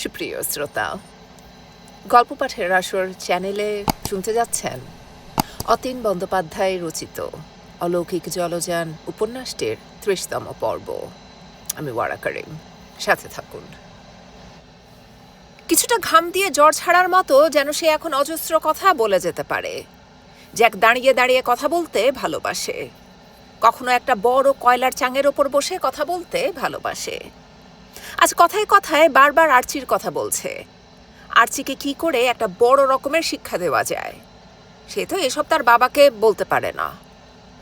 সুপ্রিয় শ্রোতা, গল্প পাঠের আসর চ্যানেলে শুনতে যাচ্ছেন অতীন বন্দ্যোপাধ্যায় রচিত অলৌকিক জলযান উপন্যাসটির ত্রিশতম পর্ব। আমি ওয়ারা করিম, সাথে থাকুন। কিছুটা ঘাম দিয়ে জ্বর ছাড়ার মতো যেন সে এখন অজস্র কথা বলে যেতে পারে। জ্যাক দাঁড়িয়ে দাঁড়িয়ে কথা বলতে ভালোবাসে। কখনো একটা বড় কয়লার চাঙের ওপর বসে কথা বলতে ভালোবাসে। আজ কথায় কথায় বারবার আর্চির কথা বলছে। আর্চিকে কি করে একটা বড় রকমের শিক্ষা দেওয়া যায়? সে তো এসব তার বাবাকে বলতে পারে না।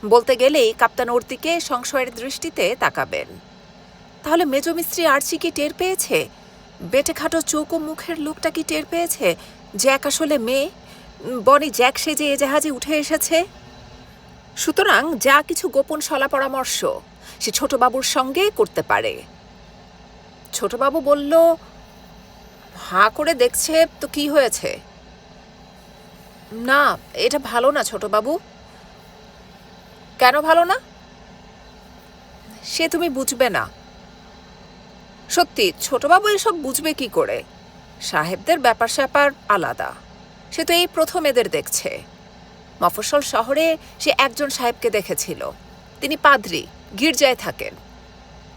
বলতে গেলেই কাপ্তান অর্তিকে সংশয়ের দৃষ্টিতে তাকাবেন। তাহলে মেজমিস্ত্রি আর্চি কি টের পেয়েছে? বেটে খাটো চৌকো মুখের লোকটা কি টের পেয়েছে? জ্যাক আসলে মেয়ে? বনি জ্যাক সেজে এ জাহাজে উঠে এসেছে? সুতরাং যা কিছু গোপন সলা পরামর্শ সে ছোটবাবুর সঙ্গে করতে পারে। ছোটবাবু বলল, হাঁ করে দেখছে তো কি হয়েছে? না, এটা ভালো না ছোটবাবু। কেন ভালো না? সে তুমি বুঝবে না। সত্যি, ছোটবাবু এসব বুঝবে কি করে? সাহেবদের ব্যাপার স্যাপার আলাদা। সে তো এই প্রথম এদের দেখছে। মফস্বল শহরে সে একজন সাহেবকে দেখেছিল। তিনি পাদ্রী, গির্জায় থাকেন।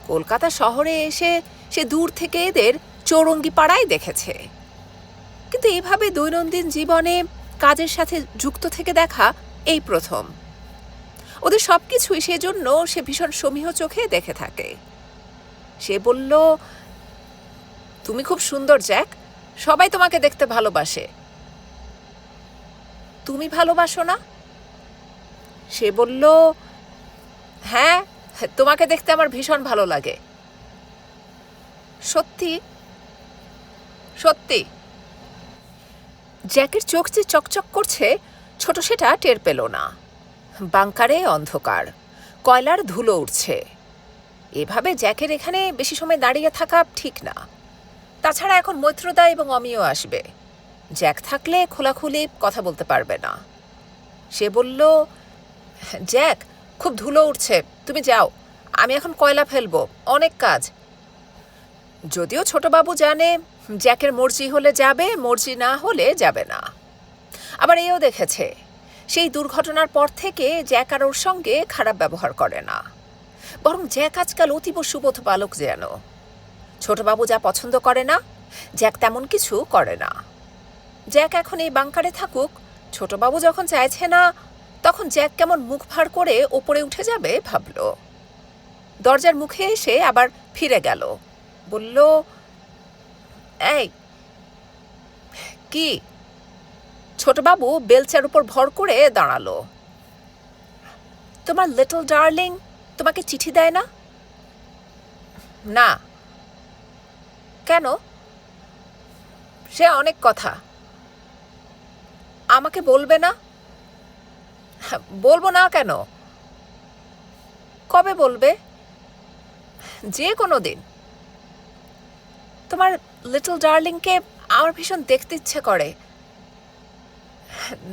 কলকাতা শহরে এসে সে দূর থেকে এদের চৌরঙ্গি পাড়ায় দেখেছে। কিন্তু এভাবে দৈনন্দিন জীবনে কাজের সাথে যুক্ত থেকে দেখা এই প্রথম। ওদের সব কিছুই সেজন্য সে ভীষণ সমীহ চোখে দেখে থাকে। সে বলল, তুমি খুব সুন্দর, জ্যাক। সবাই তোমাকে দেখতে ভালোবাসে। তুমি ভালোবাসো না? সে বলল হ্যাঁ তোমাকে দেখতে আমার ভীষণ ভালো লাগে। সত্যি? সত্যি। জ্যাকের চোখ যে চকচক করছে, ছোট সেটা টের পেল না। বাংকারে অন্ধকার, কয়লার ধুলো উঠছে এভাবে জ্যাকের এখানে বেশি সময় দাঁড়িয়ে থাকা ঠিক না। তাছাড়া এখন মৈত্রদা এবং অমিও আসবে। জ্যাক থাকলে খোলাখুলি কথা বলতে পারবে না। সে বলল, জ্যাক, খুব ধুলো উঠছে তুমি যাও। আমি এখন কয়লা ফেলব, অনেক কাজ। যদিও ছোটবাবু জানে জ্যাকের মর্জি হলে যাবে, মর্জি না হলে যাবে না। আবার এও দেখেছে, সেই দুর্ঘটনার পর থেকে জ্যাক আর ওর সঙ্গে খারাপ ব্যবহার করে না। বরং জ্যাক আজকাল অতীব সুবোধ বালক যেন। ছোটবাবু যা পছন্দ করে না, জ্যাক তেমন কিছু করে না। জ্যাক এখন এই বাংকারে থাকুক, ছোটবাবু যখন চাইছে না, তখন জ্যাক কেমন মুখ ভার করে ওপরে উঠে যাবে ভাবল। দরজার মুখে এসে আবার ফিরে গেল। বলল, এই, কি? ছোটবাবু বেলচার উপর ভর করে দাঁড়াল। তোমার লিটল ডার্লিং তোমাকে চিঠি দেয় না? না। কেন? সে অনেক কথা। আমাকে বলবে না? বলব না কেন? কবে বলবে? যে কোনো দিন। তোমার লিটল ডার্লিংকে আমার ভীষণ দেখতে ইচ্ছে করে।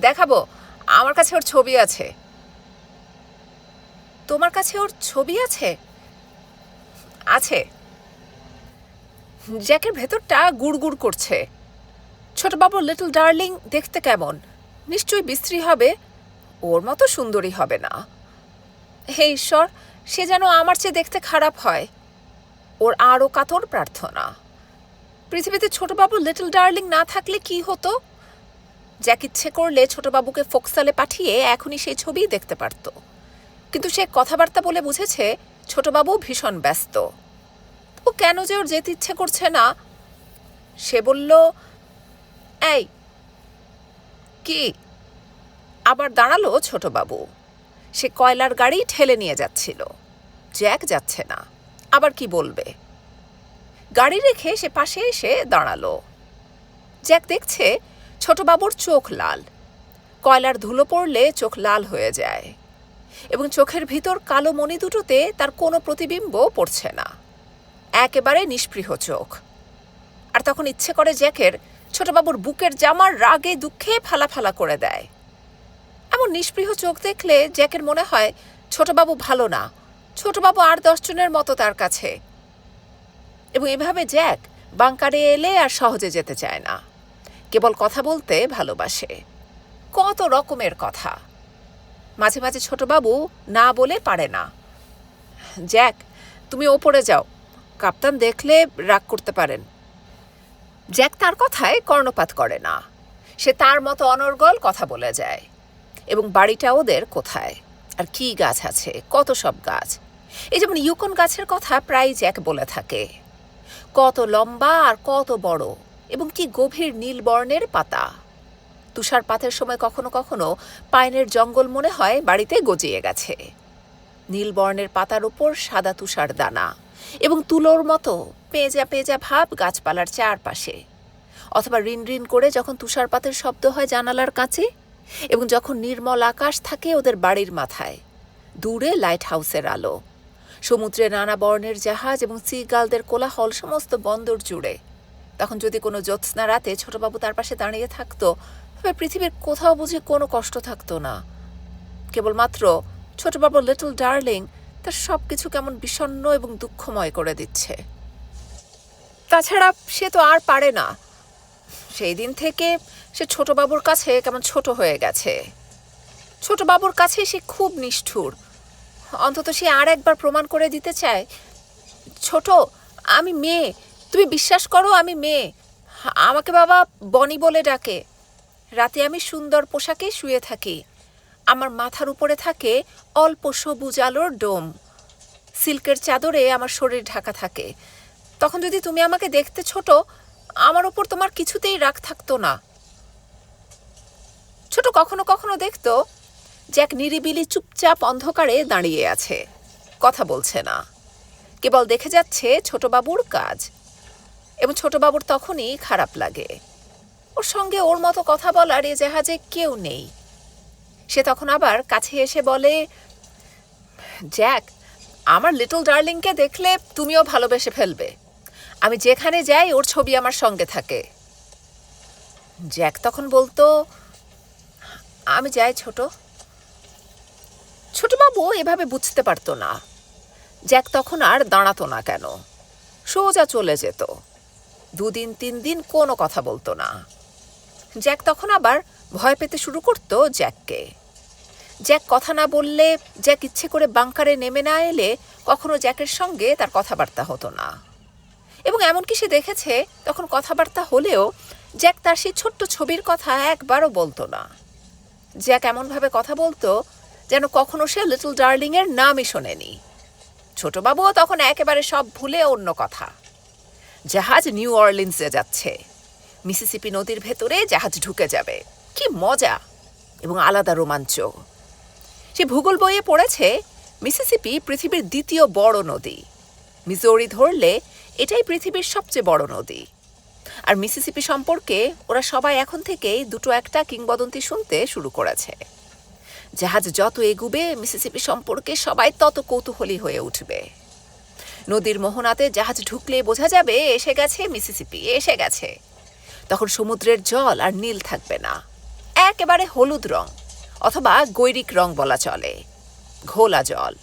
দেখাবো, আমার কাছে ওর ছবি আছে। তোমার কাছে ওর ছবি আছে? আছে। জ্যাকের ভেতরটা গুড়গুড় করছে। ছোটবাবু লিটল ডার্লিং দেখতে কেমন? নিশ্চয়ই বিশ্রী হবে। ওর মতো সুন্দরী হবে না। হে ঈশ্বর, সে যেন আমার চেয়ে দেখতে খারাপ হয়। ওর আরও কাতর প্রার্থনা। পৃথিবীতে ছোটবাবু লিটল ডার্লিং না থাকলে কি হতো? জ্যাক ইচ্ছে করলে ছোটবাবুকে ফোকসালে পাঠিয়ে এখনই সেই ছবিই দেখতে পারত। কিন্তু সে কথাবার্তা বলে বুঝেছে ছোটবাবু ভীষণ ব্যস্ত। ও কেন যে ওর যেতে ইচ্ছে করছে না? সে বলল, এই, কি? আবার দাঁড়াল ছোটবাবু সে কয়লার গাড়ি ঠেলে নিয়ে যাচ্ছিল। জ্যাক যাচ্ছে না। আবার কি বলবে? গাড়ি রেখে সে পাশে এসে দাঁড়াল। জ্যাক দেখছে ছোটবাবুর চোখ লাল। কয়লার ধুলো পড়লে চোখ লাল হয়ে যায় এবং চোখের ভিতর কালো মণি দুটোতে তার কোনো প্রতিবিম্ব পড়ছে না। একেবারে নিষ্পৃহ চোখ। আর তখন ইচ্ছে করে জ্যাকের ছোটবাবুর বুকের জামার রাগে দুঃখে ফালা ফালা করে দেয়। এমন নিষ্পৃহ চোখ দেখলে জ্যাকের মনে হয় ছোটবাবু ভালো না। ছোটবাবু আর দশজনের মতো তার কাছে। এবং এভাবে জ্যাক বাংকারে এলে আর সহজে যেতে চায় না। কেবল কথা বলতে ভালোবাসে। কত রকমের কথা। মাঝে মাঝে ছোটবাবু না বলে পারে না। জ্যাক, তুমি ওপরে যাও। কাপ্তান দেখলে রাগ করতে পারেন। জ্যাক তার কথায় কর্ণপাত করে না। সে তার মতো অনর্গল কথা বলে যায়। এবং বাড়িটা ওদের কোথায়? আর কি গাছ আছে? কত সব গাছ? এই যেমন ইউকন গাছের কথা প্রায় জ্যাক বলে থাকে। কত লম্বা আর কত বড়, এবং কি গভীর নীল বর্ণের পাতা। তুষারপাতের সময় কখনো কখনো পাইনের জঙ্গল মনে হয় বাড়িতে গজিয়ে গেছে। নীল বর্ণের পাতার উপর সাদা তুষার দানা, এবং তুলোর মতো পেঁজা পেঁজা ভাব গাছপালার চারপাশে। অথবা রিন রিন করে যখন তুষারপাতের শব্দ হয় জানালার কাছে, এবং যখন নির্মল আকাশ থাকে ওদের বাড়ির মাথায়, দূরে লাইট হাউসের আলো। সমুদ্রে নানা বর্ণের জাহাজ এবং সিগালদের কোলাহল সমস্ত বন্দর জুড়ে। তখন যদি কোনো জ্যোৎস্না রাতে ছোটবাবু তার পাশে দাঁড়িয়ে থাকতো, তবে পৃথিবীর কোথাও বুঝে কোনো কষ্ট থাকতো না। কেবলমাত্র ছোটবাবু লিটল ডার্লিং তার সব কিছু কেমন বিষণ্ণ এবং দুঃখময় করে দিচ্ছে। তাছাড়া সে তো আর পারে না। সেই দিন থেকে সে ছোটবাবুর কাছে কেমন ছোট হয়ে গেছে। ছোটবাবুর কাছে সে খুব নিষ্ঠুর। অন্তত সে আর একবার প্রমাণ করে দিতে চায়। ছোট, আমি মেয়ে। তুমি বিশ্বাস করো আমি মেয়ে। আমাকে বাবা বনি বলে ডাকে। রাতে আমি সুন্দর পোশাকে শুয়ে থাকি। আমার মাথার উপরে থাকে অল্প সবুজ আলোর ডোম। সিল্কের চাদরে আমার শরীর ঢাকা থাকে। তখন যদি তুমি আমাকে দেখতে ছোট, আমার ওপর তোমার কিছুতেই রাগ থাকতো না। ছোট কখনো কখনো দেখতো জ্যাক নিরিবিলি চুপচাপ অন্ধকারে দাঁড়িয়ে আছে। কথা বলছে না। কেবল দেখে যাচ্ছে ছোটবাবুর কাজ। এবং ছোটবাবুর তখনই খারাপ লাগে। ওর সঙ্গে ওর মতো কথা বলার এ জাহাজে কেউ নেই। সে তখন আবার কাছে এসে বলে, জ্যাক, আমার লিটল ডার্লিংকে দেখলে তুমিও ভালোবেসে ফেলবে। আমি যেখানে যাই ওর ছবি আমার সঙ্গে থাকে। জ্যাক তখন বলতো, আমি যাই ছোট। ছোটবাবু এভাবে বুঝতে পারতো না। জ্যাক তখন আর দাঁড়াতো না কেন? সোজা চলে যেত। দুদিন, তিন দিন কোনো কথা বলতো না। জ্যাক তখন আবার ভয় পেতে শুরু করতো জ্যাককে। জ্যাক কথা না বললে, জ্যাক ইচ্ছে করে বাংকারে নেমে না এলে কখনো জ্যাকের সঙ্গে তার কথাবার্তা হতো না। এবং এমনকি সে দেখেছে, তখন কথাবার্তা হলেও জ্যাক তার সেই ছোট্ট ছবির কথা একবারও বলতো না। জ্যাক এমনভাবে কথা বলতো যেন কখনো সে লিটল ডার্লিংয়ের নামই শোনেনি। ছোটবাবুও তখন একেবারে সব ভুলে অন্য কথা। জাহাজ নিউ অর্লিন্সে যাচ্ছে। মিসিসিপি নদীর ভেতরে জাহাজ ঢুকে যাবে। কি মজা এবং আলাদা রোমাঞ্চ। সে ভূগোল বইয়ে পড়েছে, মিসিসিপি পৃথিবীর দ্বিতীয় বড় নদী। মিজোরি ধরলে এটাই পৃথিবীর সবচেয়ে বড় নদী। আর মিসিসিপি সম্পর্কে ওরা সবাই এখন থেকেই দুটো একটা কিংবদন্তি শুনতে শুরু করেছে। জাহাজ যত এগুবে, মিসিসিপি সম্পর্কে সবাই তত কৌতূহলী হয়ে উঠবে। নদীর মোহনাতে জাহাজ ঢুকলে বোঝা যাবে, এসে গেছে মিসিসিপি, এসে গেছে। তখন সমুদ্রের জল আর নীল থাকবে না। একেবারে হলুদ রং, অথবা গৈরিক রং বলা চলে। ঘোলা জল।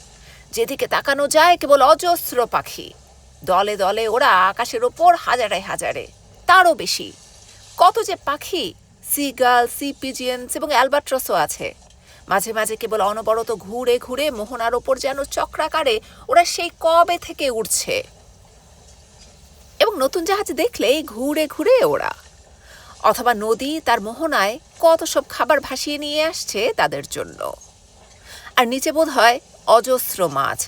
যেদিকে তাকানো যায়, কেবল অজস্র পাখি। দলে দলে ওরা আকাশের ওপর হাজারে হাজারে, তারও বেশি। কত যে পাখি, সিগাল, সি পিজিয়েন্স এবং অ্যালবাট্রসও আছে। মাঝে মাঝে কেবল অনবরত ঘুরে ঘুরে মোহনার ওপর যেন চক্রাকারে ওরা সেই কবে থেকে উঠছে এবং নতুন জাহাজ দেখলেই ঘুরে ঘুরে ওরা। অথবা নদী তার মোহনায় কত সব খাবার ভাসিয়ে নিয়ে আসছে তাদের জন্য। আর নিচে বোধ হয় অজস্র মাছ,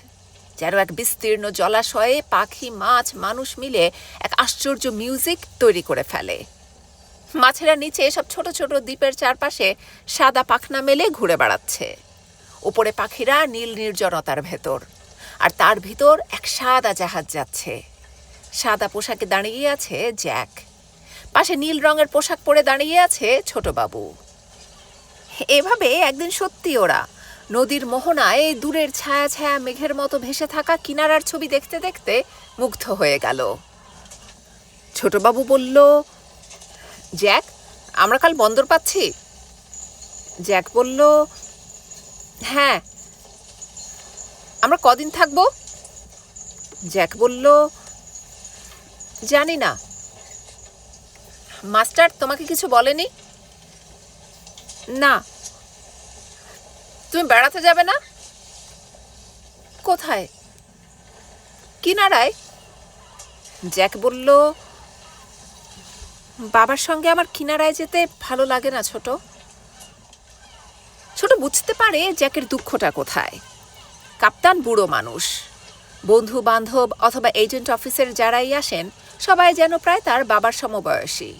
যেন এক বিস্তীর্ণ জলাশয়ে পাখি, মাছ, মানুষ মিলে এক আশ্চর্য মিউজিক তৈরি করে ফেলে। মাছেরা নিচে সব ছোট ছোট দ্বীপের চারপাশে সাদা পাখনা মেলে ঘুরে বেড়াচ্ছে। উপরে পাখিরা নীল নির্জনতার ভেতর, আর তার ভিতর এক সাদা জাহাজ যাচ্ছে। সাদা পোশাকে দাঁড়িয়ে আছে জ্যাক। পাশে নীল রঙের পোশাক পরে দাঁড়িয়ে আছে ছোটবাবু এভাবে একদিন সত্যি ওরা নদীর মোহনায় দূরের ছায়া ছায়া মেঘের মতো ভেসে থাকা কিনারার ছবি দেখতে দেখতে মুগ্ধ হয়ে গেল। ছোটবাবু বলল জ্যাক, আমরা কাল বন্দর পাচ্ছি? জ্যাক বলল হ্যাঁ। আমরা কদিন থাকব? জ্যাক বলল, জানি না। মাস্টার, তোমাকে কিছু বলেনি? না। তুমি বেড়াতে যাবে না? কোথায়? কিনারায়? জ্যাক বলল বাবার সঙ্গে আমার কিনারায় যেতে ভালো লাগে না ছোট। ছোট বুঝতে পারে জ্যাকের দুঃখটা কোথায়। কাপ্তান বুড়ো মানুষ। বন্ধু বান্ধব অথবা এজেন্ট অফিসের যারাই আসেন, সবাই যেন প্রায় তার বাবার সমবয়সী।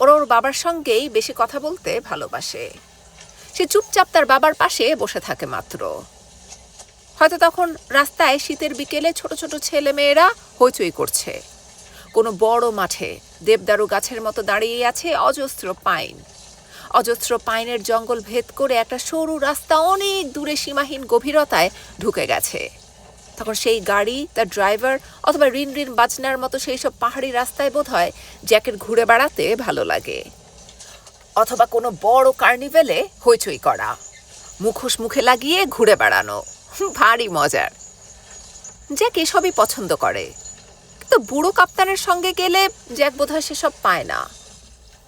ওর ওর বাবার সঙ্গেই বেশি কথা বলতে ভালোবাসে। সে চুপচাপ তার বাবার পাশে বসে থাকে মাত্র। হয়তো তখন রাস্তায় শীতের বিকেলে ছোট ছোট ছেলে মেয়েরা হইচই করছে। কোনো বড় মাঠে দেবদারু গাছের মতো দাঁড়িয়ে আছে অজস্র পাইন। অজস্র পাইনের জঙ্গল ভেদ করে একটা সরু রাস্তা অনেক দূরে সীমাহীন গভীরতায় ঢুকে গেছে। তখন সেই গাড়ি, তার ড্রাইভার অথবা রিন রিন বাজনার মতো সেই সব পাহাড়ি রাস্তায় বোধ হয় জ্যাকেট ঘুরে বেড়াতে ভালো লাগে। অথবা কোনো বড় কার্নিভেলে হইচই করা। মুখোশ মুখে লাগিয়ে ঘুরে বেড়ানো। ভারী মজার। জ্যাক এসবই পছন্দ করে। কিন্তু বুড়ো কাপ্তানের সঙ্গে গেলে জ্যাক বোধহয় সেসব পায় না।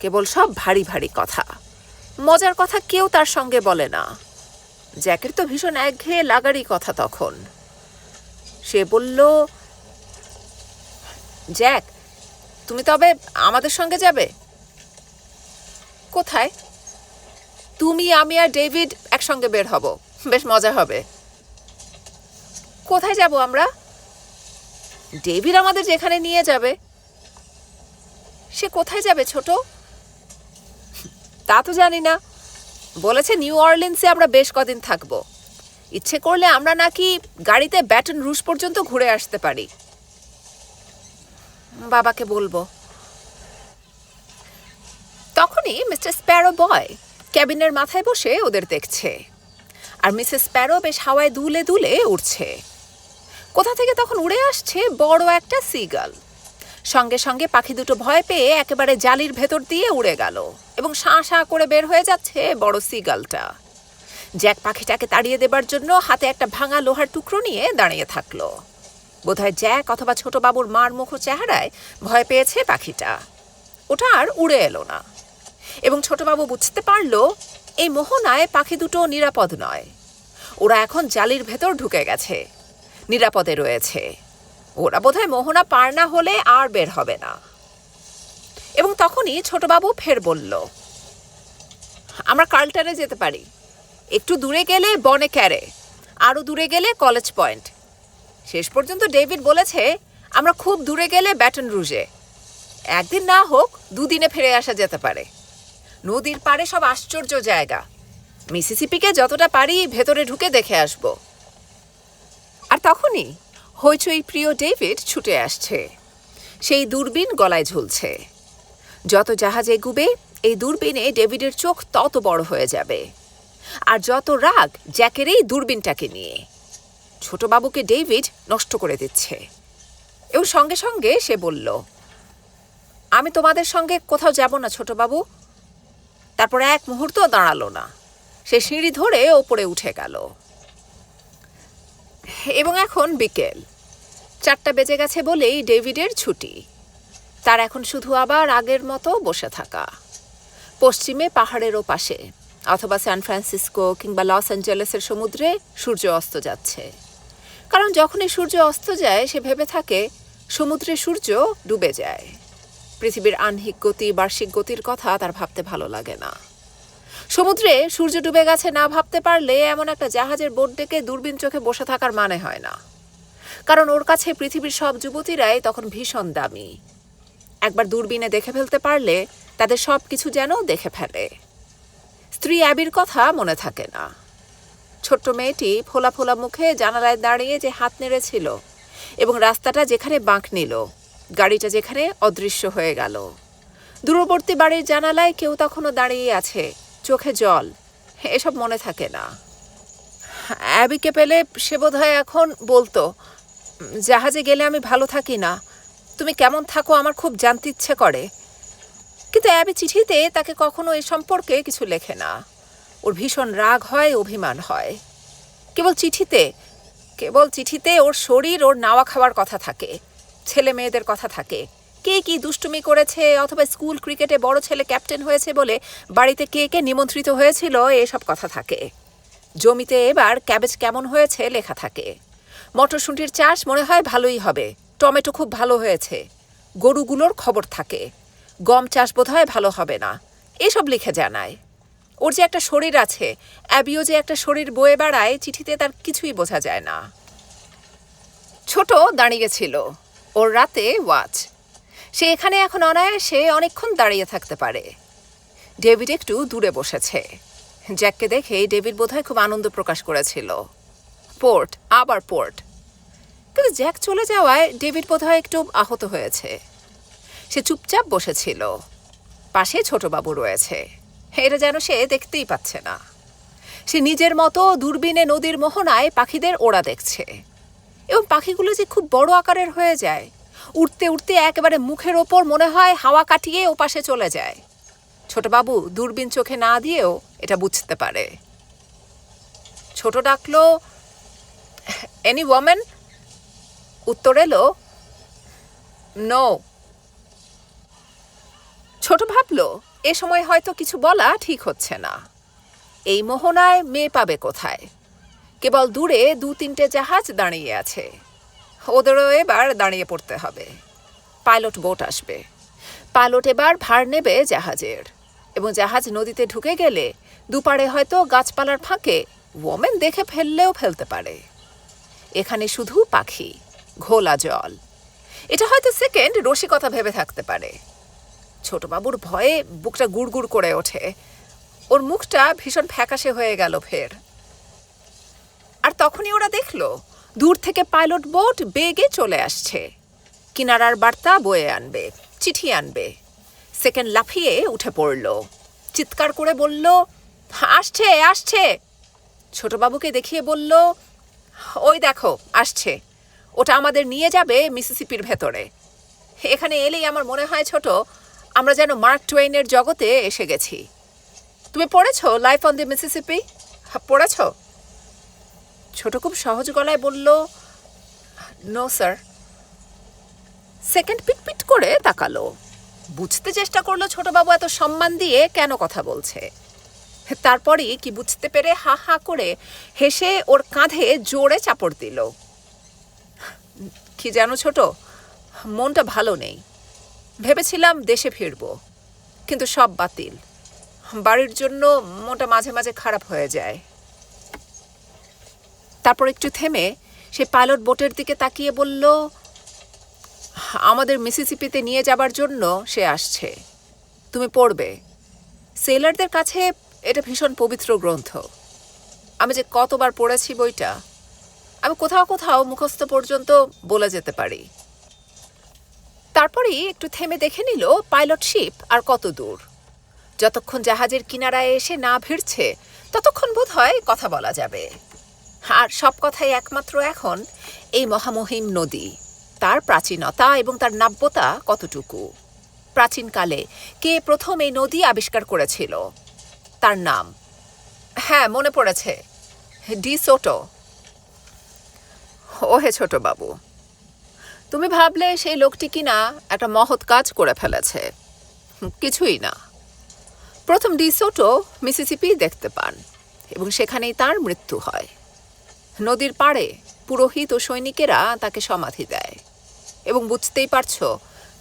কেবল সব ভারী ভারী কথা। মজার কথা কেউ তার সঙ্গে বলে না। জ্যাকের তো ভীষণ একঘেয়ে লাগারই কথা তখন। সে বলল, জ্যাক, তুমি তবে আমাদের সঙ্গে যাবে? কোথায়? তুমি, আমি আর ডেভিড একসঙ্গে বের হব। বেশ মজা হবে। কোথায় যাব আমরা? ডেভিড আমাদের যেখানে নিয়ে যাবে। সে কোথায় যাবে ছোট? তা তো জানি না। বলেছে নিউ অর্লিন্সে আমরা বেশ কদিন থাকব। ইচ্ছে করলে আমরা নাকি গাড়িতে ব্যাটন রুশ পর্যন্ত ঘুরে আসতে পারি। বাবাকে বলব। তখনই মিস্টার স্প্যারো বয় ক্যাবিনের মাথায় বসে ওদের দেখছে। আর মিসেস স্প্যারো বেশ হাওয়ায় দুলে দুলে উড়ছে। কোথা থেকে তখন উড়ে আসছে বড় একটা সিগাল? সঙ্গে সঙ্গে পাখি দুটো ভয় পেয়ে একেবারে জালির ভেতর দিয়ে উড়ে গেল এবং শাঁ শাঁ করে বের হয়ে যাচ্ছে বড় সিগালটা। জ্যাক পাখিটাকে তাড়িয়ে দেবার জন্য হাতে একটা ভাঙা লোহার টুকরো নিয়ে দাঁড়িয়ে থাকল। বোধহয় জ্যাক অথবা ছোট বাবুর মার মুখ চেহারায় ভয় পেয়েছে পাখিটা। ওটা আর উড়ে এলো না। এবং ছোটবাবু বুঝতে পারল, এই মোহনায় পাখি দুটো নিরাপদ নয়। ওরা এখন জালির ভেতর ঢুকে গেছে। নিরাপদে রয়েছে। ওরা বোধহয় মোহনা পার না হলে আর বের হবে না। এবং তখনই ছোটবাবু ফের বলল, আমরা কার্লটনে যেতে পারি। একটু দূরে গেলে বনে ক্যারে আরও দূরে গেলে কলেজ পয়েন্ট। শেষ পর্যন্ত ডেভিড বলেছে, আমরা খুব দূরে গেলে ব্যাটন রুজে। একদিন না হোক, দুদিনে ফিরে আসা যেতে পারে। নদীর পাড়ে সব আশ্চর্য জায়গা। মিসিসিপিকে যতটা পারি ভেতরে ঢুকে দেখে আসব। আর তখনই হইচই প্রিয় ডেভিড ছুটে আসছে। সেই দূরবীন গলায় ঝুলছে। যত জাহাজ এগুবে, এই দূরবীনে ডেভিডের চোখ তত বড় হয়ে যাবে। আর যত রাগ, জ্যাকের এই দূরবীনটাকে নিয়ে। ছোটবাবুকে ডেভিড নষ্ট করে দিচ্ছে। এবং সঙ্গে সঙ্গে সে বলল, আমি তোমাদের সঙ্গে কোথাও যাব না, ছোটবাবু। তারপর এক মুহূর্ত দাঁড়াল না। সে সিঁড়ি ধরে ওপরে উঠে গেল। এবং এখন বিকেল। চারটা বেজে গেছে বলেই ডেভিডের ছুটি। তার এখন শুধু আবার আগের মতো বসে থাকা। পশ্চিমে পাহাড়ের পাশে অথবা সান ফ্রান্সিসকো কিংবা লস অ্যাঞ্জেলেসের সমুদ্রে সূর্য অস্ত যাচ্ছে। কারণ যখনই সূর্য অস্ত যায়, সে ভেবে থাকে সমুদ্রে সূর্য ডুবে যায়। পৃথিবীর আহ্নিক গতি, বার্ষিক গতির কথা তার ভাবতে ভালো লাগে না। সমুদ্রে সূর্য ডুবে গেছে না ভাবতে পারলে এমন একটা জাহাজের বোট ডেকে দূরবীন চোখে বসে থাকার মানে হয় না। কারণ ওর কাছে পৃথিবীর সব যুবতীরাই তখন ভীষণ দামি। একবার দূরবীনে দেখে ফেলতে পারলে তাদের সব কিছু যেন দেখে ফেলে। স্ত্রী অ্যাবির কথা মনে থাকে না। ছোট্ট মেয়েটি ফোলা ফোলা মুখে জানালায় দাঁড়িয়ে যে হাত নেড়েছিল এবং রাস্তাটা যেখানে বাঁক নিল, গাড়িটা যেখানে অদৃশ্য হয়ে গেল। দূরবর্তী বাড়ির জানালায় কেউ তখনও দাঁড়িয়ে আছে চোখে জল। এসব মনে থাকে না। অ্যাবিকে পেলে সে বোধহয় এখন বলতো, জাহাজে গেলে আমি ভালো থাকি না। তুমি কেমন থাকো আমার খুব জানতে ইচ্ছে করে। কিন্তু অ্যাবি চিঠিতে তাকে কখনো এ সম্পর্কে কিছু লেখে না। ওর ভীষণ রাগ হয়, অভিমান হয়। কেবল চিঠিতে কেবল চিঠিতে ওর শরীর, ওর নাওয়া খাওয়ার কথা থাকে। ছেলে মেয়েদের কথা থাকে। কে কি দুষ্টুমি করেছে অথবা স্কুল ক্রিকেটে বড় ছেলে ক্যাপ্টেন হয়েছে বলে বাড়িতে কে কে নিমন্ত্রিত হয়েছিল, এসব কথা থাকে। জমিতে এবার ক্যাবেজ কেমন হয়েছে লেখা থাকে। মটরশুঁটির চাষ মনে হয় ভালোই হবে, টমেটো খুব ভালো হয়েছে, গরুগুলোর খবর থাকে। গম চাষ বোধহয় ভালো হবে না, এসব লিখে জানায়। ওর যে একটা শরীর আছে, অ্যাবিও যে একটা শরীর বয়ে বেড়ায়, চিঠিতে তার কিছুই বোঝা যায় না। ছোট দাঁড়িয়ে ছিল, ওর রাতে ওয়াচ। সে এখানে এখন অনায়াসে অনেকক্ষণ দাঁড়িয়ে থাকতে পারে। ডেভিড একটু দূরে বসেছে। জ্যাককে দেখে ডেভিড বোধহয় খুব আনন্দ প্রকাশ করেছিল। পোর্ট, আবার পোর্ট। কিন্তু জ্যাক চলে যাওয়ায় ডেভিড বোধহয় একটু আহত হয়েছে। সে চুপচাপ বসেছিল। পাশে ছোটবাবু রয়েছে। এটা যেন সে দেখতেই পাচ্ছে না। সে নিজের মতো দূরবীনে নদীর মোহনায় পাখিদের ওড়া দেখছে। এবং পাখিগুলো যে খুব বড় আকারের হয়ে যায় উঠতে উঠতে একেবারে মুখের ওপর মনে হয় হাওয়া কাটিয়ে ওপাশে চলে যায়। ছোটবাবু দূরবীন চোখে না দিয়েও এটা বুঝতে পারে। ছোট ডাকলো এনি ওয়ামেন উত্তর এলো নো ছোট ভাবলো, এ সময় হয়তো কিছু বলা ঠিক হচ্ছে না। এই মোহনায় মেয়ে পাবে কোথায়? কেবল দূরে দু তিনটে জাহাজ দাঁড়িয়ে আছে। ওদেরও এবার দাঁড়িয়ে পড়তে হবে। পাইলট বোট আসবে। পাইলট এবার ভার নেবে জাহাজের। এবং জাহাজ নদীতে ঢুকে গেলে দুপারে হয়তো গাছপালার ফাঁকে ওমেন দেখে ফেললেও ফেলতে পারে। এখানে শুধু পাখি, ঘোলা জল। এটা হয়তো সেকেন্ড রসিকতা ভেবে থাকতে পারে। ছোটবাবুর ভয়ে বুকটা গুড়গুড় করে ওঠে। ওর মুখটা ভীষণ ফ্যাকাশে হয়ে গেল ফের। আর তখনই ওরা দেখল দূর থেকে পাইলট বোট বেগে চলে আসছে। কিনারার বার্তা বয়ে আনবে, চিঠি আনবে। সেকেন্ড লাফিয়ে উঠে পড়ল। চিৎকার করে বলল, আসছে আসছে। ছোটবাবুকে দেখিয়ে বলল, ওই দেখো, আসছে। ওটা আমাদের নিয়ে যাবে মিসিসিপির ভেতরে। এখানে এলেই আমার মনে হয় ছোট, আমরা যেন মার্ক টুয়েইনের জগতে এসে গেছি। তুমি পড়েছো লাইফ অন দি মিসিসিপি? পড়েছো? ছোট খুব সহজ গলায় বলল নো স্যার সেকেন্ড পিট পিট করে তাকালো। বুঝতে চেষ্টা করল ছোটবাবু এত সম্মান দিয়ে কেন কথা বলছে। তারপরই কি বুঝতে পেরে হা হা করে হেসে ওর কাঁধে জোরে চাপড় দিল। কি জানো ছোট, মনটা ভালো নেই। ভেবেছিলাম দেশে ফিরব, কিন্তু সব বাতিল। বাড়ির জন্য মনটা মাঝে মাঝে খারাপ হয়ে যায়। তারপর একটু থেমে সে পাইলট বোটের দিকে তাকিয়ে বলল, আমাদের মিসিসিপিতে নিয়ে যাবার জন্য সে আসছে। তুমি পড়বে। সেলারদের কাছে এটা ভীষণ পবিত্র গ্রন্থ। আমি যে কতবার পড়েছি বইটা, আমি কোথাও কোথাও মুখস্থ পর্যন্ত বলে যেতে পারি। তারপরেই একটু থেমে দেখে নিল পাইলট শিপ আর কত দূর। যতক্ষণ জাহাজের কিনারায় এসে না ভিড়ছে, ততক্ষণ বোধ হয় কথা বলা যাবে। আর সব কথাই একমাত্র এখন এই মহামহিম নদী। তার প্রাচীনতা এবং তার নাব্যতা কতটুকু? প্রাচীনকালে কে প্রথম এই নদী আবিষ্কার করেছিল? তার নাম? হ্যাঁ মনে পড়েছে। ডি সোটো। ও হে ছোট বাবু তুমি ভাবলে সেই লোকটি কিনা একটা মহৎ কাজ করে ফেলেছে। কিছুই না। প্রথম ডিসোটো মিসিসিপি দেখতে পান এবং সেখানেই তার মৃত্যু হয়। নদীর পাড়ে পুরোহিত ও সৈনিকেরা তাকে সমাধি দেয়। এবং বুঝতেই পারছ,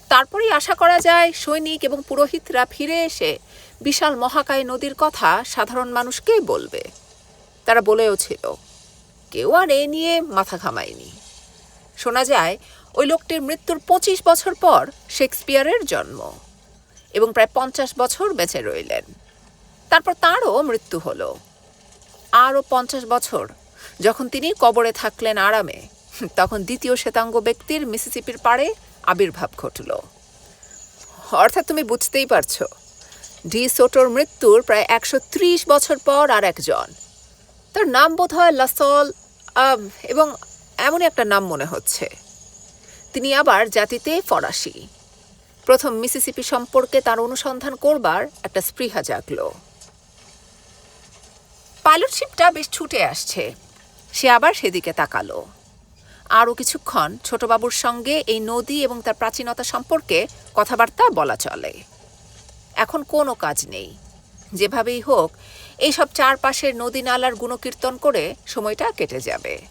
তারপরেই আশা করা যায় সৈনিক এবং পুরোহিতরা ফিরে এসে বিশাল মহাকায় নদীর কথা সাধারণ মানুষকেই বলবে। তারা বলেও ছিল, কেউ আর এ নিয়ে মাথা ঘামায়নি। শোনা যায়, ওই লোকটির মৃত্যুর পঁচিশ বছর পর শেক্সপিয়ারের জন্ম এবং প্রায় পঞ্চাশ বছর বেঁচে রইলেন। তারপর তাঁরও মৃত্যু হলো। আরও পঞ্চাশ বছর যখন তিনি কবরে থাকলেন আরামে, তখন দ্বিতীয় শ্বেতাঙ্গ ব্যক্তির মিসিসিপির পাড়ে আবির্ভাব ঘটল। অর্থাৎ তুমি বুঝতেই পারছ, ডি সোটোর মৃত্যুর প্রায় একশো ত্রিশ বছর পর আর একজন। তার নাম বোধ হয় লাসল এবং এমনই একটা নাম মনে হচ্ছে। তিনি আবার জাতিতে ফরাসি। প্রথম মিসিসিপি সম্পর্কে তার অনুসন্ধান করবার একটা স্পৃহা জাগল। পাইলট শিপটা বেশ ছুটে আসছে। সে আবার সেদিকে তাকালো। আরও কিছুক্ষণ ছোটবাবুর সঙ্গে এই নদী এবং তার প্রাচীনতা সম্পর্কে কথাবার্তা বলা চলে। এখন কোনো কাজ নেই। যেভাবেই হোক, এইসব চারপাশের নদী নালার গুণকীর্তন করে সময়টা কেটে যাবে।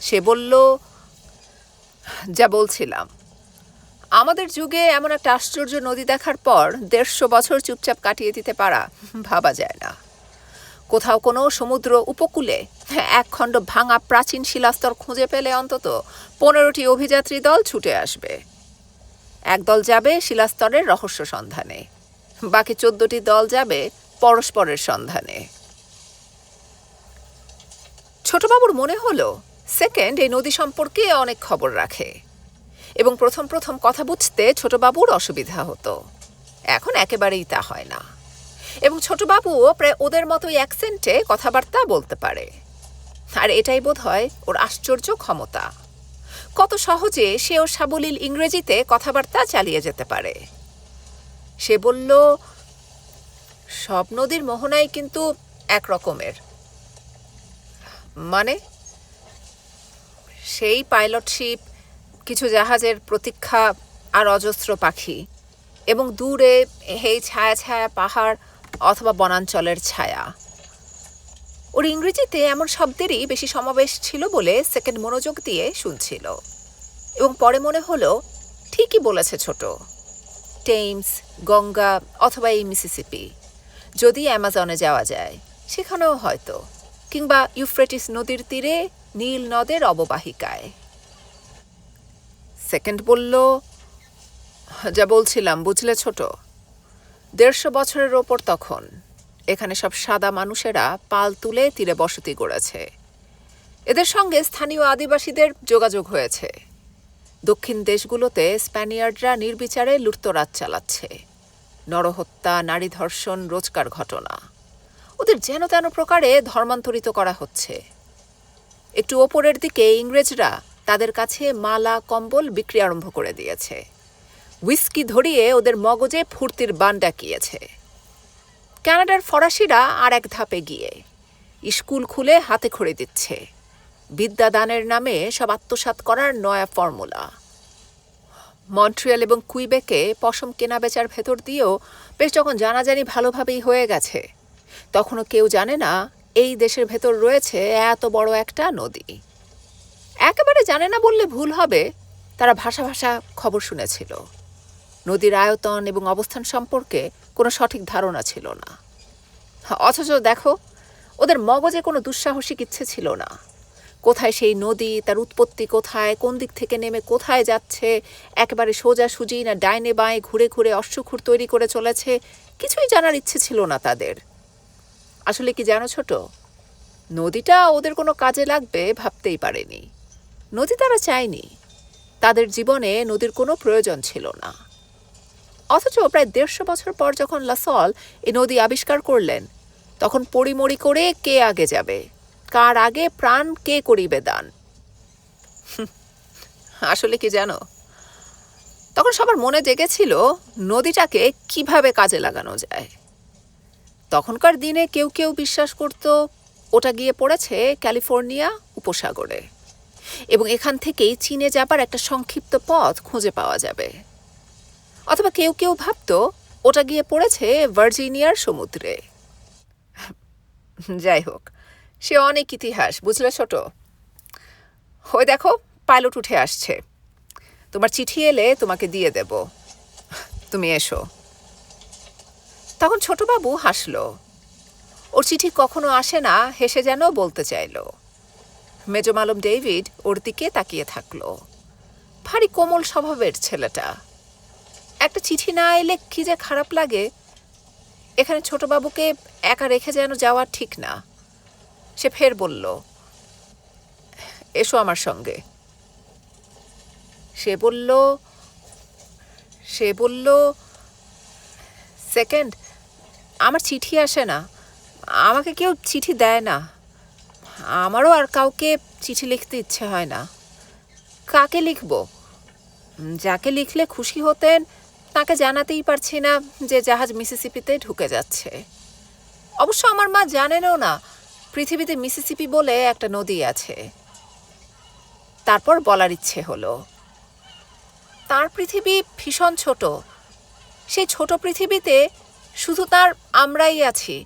সে বলল, যা বলছিলাম। আমাদের যুগে এমন একটা আশ্চর্য নদী দেখার পর দেড়শো বছর চুপচাপ কাটিয়ে দিতে পারা ভাবা যায় না। কোথাও কোনো সমুদ্র উপকূলে এক খণ্ড ভাঙা প্রাচীন শিলাস্তর খুঁজে পেলে অন্তত পনেরোটি অভিযাত্রী দল ছুটে আসবে। একদল যাবে শিলাস্তরের রহস্য সন্ধানে, বাকি চোদ্দটি দল যাবে পরস্পরের সন্ধানে। ছোটবাবুর মনে হলো, সেকেন্ড এই নদী সম্পর্কে অনেক খবর রাখে এবং প্রথম প্রথম কথা বুঝতে ছোটবাবুর অসুবিধা হতো। এখন একেবারেই তা হয় না। এবং ছোটবাবুও প্রায় ওদের মতোই অ্যাকসেন্টে কথাবার্তা বলতে পারে। আর এটাই বোধ হয় ওর আশ্চর্য ক্ষমতা। কত সহজে সে ওর সাবলীল ইংরেজিতে কথাবার্তা চালিয়ে যেতে পারে। সে বলল, সব নদীর মোহনাই কিন্তু এক রকমের মানে? সেই পাইলটশিপ, কিছু জাহাজের প্রতীক্ষা আর অজস্র পাখি এবং দূরে হেই ছায়া ছায়া পাহাড় অথবা বনাঞ্চলের ছায়া। ওর ইংরেজিতে এমন শব্দেরই বেশি সমাবেশ ছিল বলে সেকেন্ড মনোযোগ দিয়ে শুনছিল। এবং পরে মনে হলো, ঠিকই বলেছে ছোট। টেমস গঙ্গা অথবা এই মিসিসিপি যদি অ্যামাজনে যাওয়া যায়, সেখানেও হয়তো। কিংবা ইউফ্রেটিস নদীর তীরে, নীল নদের অববাহিকায়। সেকেন্ড বলল, যা বলছিলাম, বুঝলে ছোট? দেড়শো বছরের ওপর তখন। এখানে সব সাদা মানুষেরা পাল তুলে তীরে বসতি গড়েছে। এদের সঙ্গে স্থানীয় আদিবাসীদের যোগাযোগ হয়েছে। দক্ষিণ দেশগুলোতে স্প্যানিয়ার্ডরা নির্বিচারে লুটতরাজ চালাচ্ছে। নরহত্যা, নারী ধর্ষণ, রোজকার ঘটনা। ওদের যেন তেন প্রকারে ধর্মান্তরিত করা হচ্ছে। একটু ওপরের দিকে ইংরেজরা তাদের কাছে মালা, কম্বল বিক্রি আরম্ভ করে দিয়েছে। হুইস্কি ধরিয়ে ওদের মগজে ফুর্তির বান ডাকিয়েছে। কানাডার ফরাসিরা আর এক ধাপে গিয়ে স্কুল খুলে হাতে খড়ে দিচ্ছে। বিদ্যাদানের নামে সব আত্মসাৎ করার নয়া ফর্মুলা। মন্ট্রিয়াল এবং কুইবেকে পশম কেনা বেচার ভেতর দিয়েও বেশ যখন জানাজানি ভালোভাবেই হয়ে গেছে, তখনও কেউ জানে না এই দেশের ভেতর রয়েছে এত বড় একটা নদী। একেবারে জানে না বললে ভুল হবে, তারা ভাষা ভাষা খবর শুনেছিল। নদীর আয়তন এবং অবস্থান সম্পর্কে কোনো সঠিক ধারণা ছিল না। অথচ দেখো, ওদের মগজে কোনো দুঃসাহসিক ইচ্ছে ছিল না। কোথায় সেই নদী, তার উৎপত্তি কোথায়, কোন দিক থেকে নেমে কোথায় যাচ্ছে, একেবারে সোজা সুজি না ডাইনে বাঁয়ে ঘুরে ঘুরে অশ্বক্ষুর তৈরি করে চলেছে, কিছুই জানার ইচ্ছে ছিল না তাদের। আসলে কি জানো ছোট? নদীটা ওদের কোনো কাজে লাগবে ভাবতেই পারেনি। নদী তারা চায়নি। তাদের জীবনে নদীর কোনো প্রয়োজন ছিল না। অথচ প্রায় দেড়শো বছর পর যখন লাসল এই নদী আবিষ্কার করলেন, তখন পরিমরি করে কে আগে যাবে? কার আগে প্রাণ কে করিবে দান? আসলে কি জানো? তখন সবার মনে জেগেছিল নদীটাকে কীভাবে কাজে লাগানো যায়। তখনকার দিনে কেউ কেউ বিশ্বাস করত, ওটা গিয়ে পড়েছে ক্যালিফোর্নিয়া উপসাগরে। এবং এখান থেকেই চীনে যাবার একটা সংক্ষিপ্ত পথ খুঁজে পাওয়া যাবে। অথবা কেউ কেউ ভাবতো ওটা গিয়ে পড়েছে ভার্জিনিয়ার সমুদ্রে। যাই হোক, সে অনেক ইতিহাস, বুঝলে ছোট? ওই দেখো, পাইলট উঠে আসছে। তোমার চিঠি এলে তোমাকে দিয়ে দেব। তুমি এসো। তখন ছোটবাবু হাসলো। ওর চিঠি কখনো আসে না, হেসে যেন বলতে চাইলো। মেজমালম ডেভিড ওর দিকে তাকিয়ে থাকল। ভারী কোমল স্বভাবের ছেলেটা। একটা চিঠি না এলে কি যে খারাপ লাগে? এখানে ছোটবাবুকে একা রেখে যেন যাওয়া ঠিক না। সে ফের বলল, এসো আমার সঙ্গে। সে বলল সে বলল, সেকেন্ড, আমার চিঠি আসে না। আমাকে কেউ চিঠি দেয় না। আমারও আর কাউকে চিঠি লিখতে ইচ্ছে হয় না। কাকে লিখব? যাকে লিখলে খুশি হতেন তাকে জানাতেই পারছি না যে জাহাজ মিসিসিপিতে ঢুকে যাচ্ছে। অবশ্য আমার মা জানেনও না, পৃথিবীতে মিসিসিপি বলে একটা নদী আছে। তারপর বলার ইচ্ছে হলো, তার পৃথিবী ভীষণ ছোট। সেই ছোট পৃথিবীতে শুধু তার আমরাই আছি।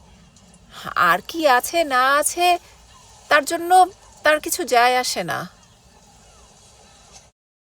আর কি আছে না আছে, তার জন্য তার কিছু যায় আসে না।